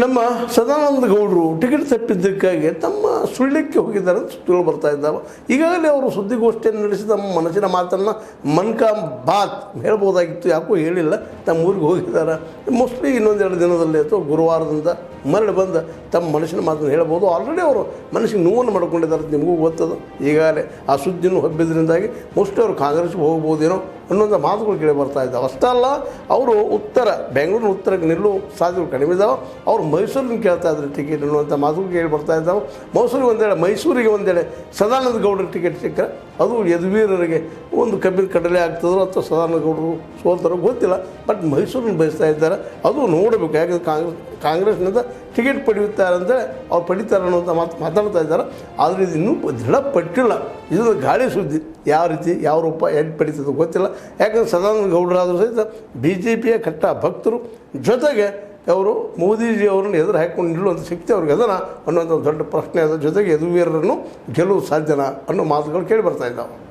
ನಮ್ಮ ಸದಾನಂದ ಗೌಡರು ಟಿಕೆಟ್ ತಪ್ಪಿದ್ದಕ್ಕಾಗಿ ತಮ್ಮ ಸುಳ್ಳಕ್ಕೆ ಹೋಗಿದ್ದಾರೆ ಅಂತ ಸುದ್ದಿಗಳು ಬರ್ತಾ ಇದ್ದಾವೆ. ಈಗಾಗಲೇ ಅವರು ಸುದ್ದಿಗೋಷ್ಠಿಯನ್ನು ನಡೆಸಿ ತಮ್ಮ ಮನಸ್ಸಿನ ಮಾತನ್ನು ಮನ್ಕಾ ಬಾತ್ ಹೇಳ್ಬೋದಾಗಿತ್ತು, ಯಾಕೋ ಹೇಳಿಲ್ಲ. ತಮ್ಮ ಊರಿಗೆ ಹೋಗಿದ್ದಾರೆ? ಮೋಸ್ಟ್ಲಿ ಇನ್ನೊಂದೆರಡು ದಿನದಲ್ಲಿ ಅಥವಾ ಗುರುವಾರದಿಂದ ಮರಳಿ ಬಂದು ತಮ್ಮ ಮನುಷ್ಯನ ಮಾತನ್ನು ಹೇಳ್ಬೋದು. ಆಲ್ರೆಡಿ ಅವರು ಮನಸ್ಸಿಗೆ ನೋವನ್ನು ಮಾಡ್ಕೊಂಡಿದ್ದಾರೆ ನಿಮಗೂ ಗೊತ್ತದು. ಈಗಾಗಲೇ ಆ ಸುದ್ದಿನೂ ಹಬ್ಬಿದ್ರಿಂದಾಗಿ ಮೋಸ್ಟ್ಲಿ ಅವರು ಕಾಂಗ್ರೆಸ್ಗೆ ಹೋಗ್ಬೋದೇನೋ ಅನ್ನೋಂಥ ಮಾತುಗಳು ಕೇಳಿ ಬರ್ತಾ ಇದ್ದಾವೆ. ಅಷ್ಟೇ ಅಲ್ಲ, ಅವರು ಉತ್ತರ, ಬೆಂಗಳೂರಿನ ಉತ್ತರಕ್ಕೆ ನಿಲ್ಲುವ ಸಾಧ್ಯಗಳು ಕಡಿಮೆ ಇದ್ದಾವೆ. ಅವರು ಮೈಸೂರಿನ ಕೇಳ್ತಾ ಇದ್ದಾರೆ ಟಿಕೆಟ್ ಅನ್ನುವಂಥ ಮಾತುಗಳು ಕೇಳಿ ಬರ್ತಾ ಇದ್ದಾವೆ. ಮೈಸೂರಿಗೆ ಒಂದೆಡೆ ಮೈಸೂರಿಗೆ ಒಂದೆಡೆ ಸದಾನಂದ ಗೌಡರ ಟಿಕೆಟ್ ಸಿಕ್ಕರೆ ಅದು ಯದುವೀರರಿಗೆ ಒಂದು ಕಬ್ಬಿನ ಕಡಲೆ ಆಗ್ತದೋ ಅಥವಾ ಸದಾನಂದ ಗೌಡರು ಸೋಲ್ತಾರೋ ಗೊತ್ತಿಲ್ಲ. ಬಟ್ ಮೈಸೂರನ್ನು ಬಯಸ್ತಾ ಇದ್ದಾರೆ. ಅದು ನೋಡಬೇಕು ಯಾಕಂದ್ರೆ ಕಾಂಗ್ರೆಸ್ ಕಾಂಗ್ರೆಸ್ನಿಂದ ಟಿಕೆಟ್ ಪಡೆಯುತ್ತಾರೆ ಅಂದರೆ ಅವ್ರು ಪಡಿತಾರೆ ಅನ್ನೋಂಥ ಮಾತು, ಮಾತಾಡ್ತಾ ಇದ್ದಾರೆ. ಆದರೆ ಇದು ಇನ್ನೂ ದೃಢಪಟ್ಟಿಲ್ಲ. ಇದು ಗಾಳಿ ಸುದ್ದಿ. ಯಾವ ರೀತಿ, ಯಾವ ರೂಪ ಎಲ್ಲಿ ಪಡಿತದೆ ಗೊತ್ತಿಲ್ಲ. ಯಾಕಂದ್ರೆ ಸದಾನಂದ ಗೌಡರಾದರೂ ಸಹಿತ ಬಿ ಜೆ ಪಿಯ ಕಟ್ಟ ಭಕ್ತರು ಜೊತೆಗೆ ಅವರು ಮೋದಿಜಿ ಅವರನ್ನು ಎದುರು ಹಾಕ್ಕೊಂಡು ನಿಲ್ಲುವಂಥ ಶಕ್ತಿ ಅವ್ರಿಗೆ ಅದನ ಅನ್ನೋಂಥ ದೊಡ್ಡ ಪ್ರಶ್ನೆ ಅದರ ಜೊತೆಗೆ ಯದುವೀರರನ್ನು ಗೆಲ್ಲುವ ಸಾಧ್ಯನಾ ಅನ್ನೋ ಮಾತುಗಳು ಕೇಳಿ ಬರ್ತಾ ಇದ್ದಾವೆ.